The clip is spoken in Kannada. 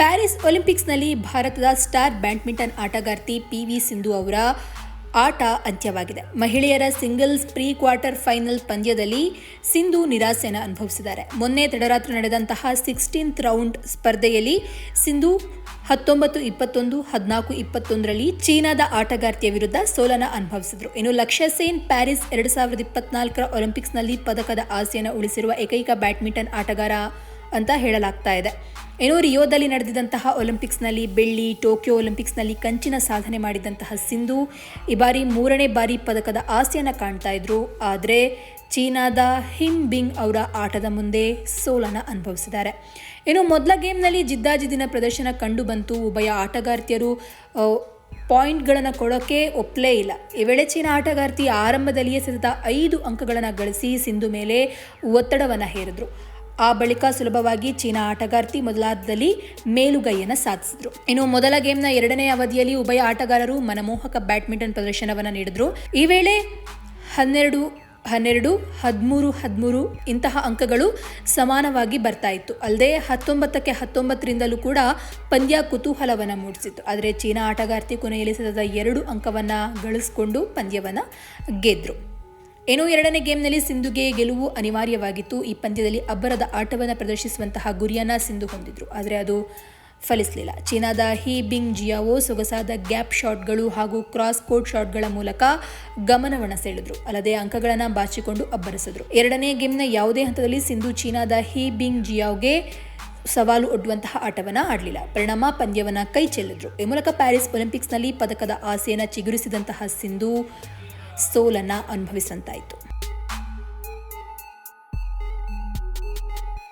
ಪ್ಯಾರಿಸ್ ಒಲಿಂಪಿಕ್ಸ್ನಲ್ಲಿ ಭಾರತದ ಸ್ಟಾರ್ ಬ್ಯಾಡ್ಮಿಂಟನ್ ಆಟಗಾರ್ತಿ ಪಿ ವಿ ಸಿಂಧು ಅವರ ಆಟ ಅಂತ್ಯವಾಗಿದೆ. ಮಹಿಳೆಯರ ಸಿಂಗಲ್ಸ್ ಪ್ರೀ ಕ್ವಾರ್ಟರ್ ಫೈನಲ್ ಪಂದ್ಯದಲ್ಲಿ ಸಿಂಧು ನಿರಾಸೆಯನ್ನು ಅನುಭವಿಸಿದ್ದಾರೆ. ಮೊನ್ನೆ ತಡರಾತ್ರಿ ನಡೆದಂತಹ ಸಿಕ್ಸ್ಟೀನ್ತ್ ರೌಂಡ್ ಸ್ಪರ್ಧೆಯಲ್ಲಿ ಸಿಂಧು ಹತ್ತೊಂಬತ್ತು ಇಪ್ಪತ್ತೊಂದು, ಹದಿನಾಲ್ಕು ಇಪ್ಪತ್ತೊಂದರಲ್ಲಿ ಚೀನಾದ ಆಟಗಾರ್ತಿಯ ವಿರುದ್ಧ ಸೋಲನ ಅನುಭವಿಸಿದರು. ಇನ್ನು ಲಕ್ಷ್ಯ ಸೇನ್ ಪ್ಯಾರಿಸ್ ಎರಡು ಸಾವಿರದ ಇಪ್ಪತ್ನಾಲ್ಕರ ಒಲಿಂಪಿಕ್ಸ್ನಲ್ಲಿ ಪದಕದ ಆಸೆಯನ್ನು ಉಳಿಸಿರುವ ಏಕೈಕ ಬ್ಯಾಡ್ಮಿಂಟನ್ ಆಟಗಾರ ಅಂತ ಹೇಳಲಾಗ್ತಾ ಇದೆ. ಏನೋ ರಿಯೋದಲ್ಲಿ ನಡೆದಿದ್ದಂತಹ ಒಲಿಂಪಿಕ್ಸ್ನಲ್ಲಿ ಬೆಳ್ಳಿ, ಟೋಕಿಯೋ ಒಲಿಂಪಿಕ್ಸ್ನಲ್ಲಿ ಕಂಚಿನ ಸಾಧನೆ ಮಾಡಿದಂತಹ ಸಿಂಧು ಈ ಬಾರಿ ಮೂರನೇ ಬಾರಿ ಪದಕದ ಆಸೆಯನ್ನು ಕಾಣ್ತಾ ಇದ್ರು. ಆದರೆ ಚೀನಾದ ಹಿಮ್ ಬಿಂಗ್ ಅವರ ಆಟದ ಮುಂದೆ ಸೋಲನ್ನು ಅನುಭವಿಸಿದ್ದಾರೆ. ಇನ್ನು ಮೊದಲ ಗೇಮ್ನಲ್ಲಿ ಜಿದ್ದಾಜಿದ್ದಿನ ಪ್ರದರ್ಶನ ಕಂಡು ಬಂತು. ಉಭಯ ಆಟಗಾರ್ತಿಯರು ಪಾಯಿಂಟ್ಗಳನ್ನು ಕೊಡೋಕ್ಕೆ ಒಪ್ಪಲೇ ಇಲ್ಲ. ಈ ವೇಳೆ ಚೀನಾ ಆಟಗಾರ್ತಿ ಆರಂಭದಲ್ಲಿಯೇ ಸತತ ಐದು ಅಂಕಗಳನ್ನು ಗಳಿಸಿ ಸಿಂಧು ಮೇಲೆ ಒತ್ತಡವನ್ನು ಹೇರಿದ್ರು. ಆ ಬಳಿಕ ಸುಲಭವಾಗಿ ಚೀನಾ ಆಟಗಾರ್ತಿ ಮೊದಲಾದಲ್ಲಿ ಮೇಲುಗೈಯನ್ನು ಸಾಧಿಸಿದ್ರು. ಇನ್ನು ಮೊದಲ ಗೇಮ್ನ ಎರಡನೇ ಅವಧಿಯಲ್ಲಿ ಉಭಯ ಆಟಗಾರರು ಮನಮೋಹಕ ಬ್ಯಾಡ್ಮಿಂಟನ್ ಪ್ರದರ್ಶನವನ್ನು ನೀಡಿದ್ರು. ಈ ವೇಳೆ ಹನ್ನೆರಡು ಹನ್ನೆರಡು, ಹದಿಮೂರು ಹದಿಮೂರು ಇಂತಹ ಅಂಕಗಳು ಸಮಾನವಾಗಿ ಬರ್ತಾ ಇತ್ತು. ಅಲ್ಲದೆ ಹತ್ತೊಂಬತ್ತಕ್ಕೆ ಹತ್ತೊಂಬತ್ತರಿಂದಲೂ ಕೂಡ ಪಂದ್ಯ ಕುತೂಹಲವನ್ನು ಮೂಡಿಸಿತ್ತು. ಆದರೆ ಚೀನಾ ಆಟಗಾರ್ತಿ ಕೊನೆಯಲ್ಲಿ ಸತತ ಎರಡು ಅಂಕವನ್ನು ಗಳಿಸಿಕೊಂಡು ಪಂದ್ಯವನ್ನು ಗೆದ್ರು. ಏನೋ ಎರಡನೇ ಗೇಮ್ನಲ್ಲಿ ಸಿಂಧುಗೆ ಗೆಲುವು ಅನಿವಾರ್ಯವಾಗಿತ್ತು. ಈ ಪಂದ್ಯದಲ್ಲಿ ಅಬ್ಬರದ ಆಟವನ್ನು ಪ್ರದರ್ಶಿಸುವಂತಹ ಗುರಿಯನ್ನ ಸಿಂಧು ಹೊಂದಿದ್ರು. ಆದರೆ ಅದು ಫಲಿಸಲಿಲ್ಲ. ಚೀನಾದ ಹಿ ಬಿಂಗ್ ಜಿಯಾವೋ ಸೊಗಸಾದ ಗ್ಯಾಪ್ ಶಾಟ್ಗಳು ಹಾಗೂ ಕ್ರಾಸ್ ಕೋರ್ಟ್ ಶಾಟ್ಗಳ ಮೂಲಕ ಗಮನವನ್ನು ಸೆಳೆದ್ರು. ಅಲ್ಲದೆ ಅಂಕಗಳನ್ನು ಬಾಚಿಕೊಂಡು ಅಬ್ಬರಿಸಿದ್ರು. ಎರಡನೇ ಗೇಮ್ನ ಯಾವುದೇ ಹಂತದಲ್ಲಿ ಸಿಂಧು ಚೀನಾದ ಹಿ ಬಿಂಗ್ ಜಿಯಾವ್ಗೆ ಸವಾಲು ಒಡ್ಡುವಂತಹ ಆಟವನ್ನು ಆಡಲಿಲ್ಲ. ಪರಿಣಾಮ ಪಂದ್ಯವನ್ನು ಕೈ ಚೆಲ್ಲಿದ್ರು. ಈ ಮೂಲಕ ಪ್ಯಾರಿಸ್ ಒಲಿಂಪಿಕ್ಸ್ನಲ್ಲಿ ಪದಕದ ಆಸೆಯನ್ನು ಚಿಗುರಿಸಿದಂತಹ ಸಿಂಧು ಸೋಲನ್ನು ಅನುಭವಿಸಂತಾಯಿತು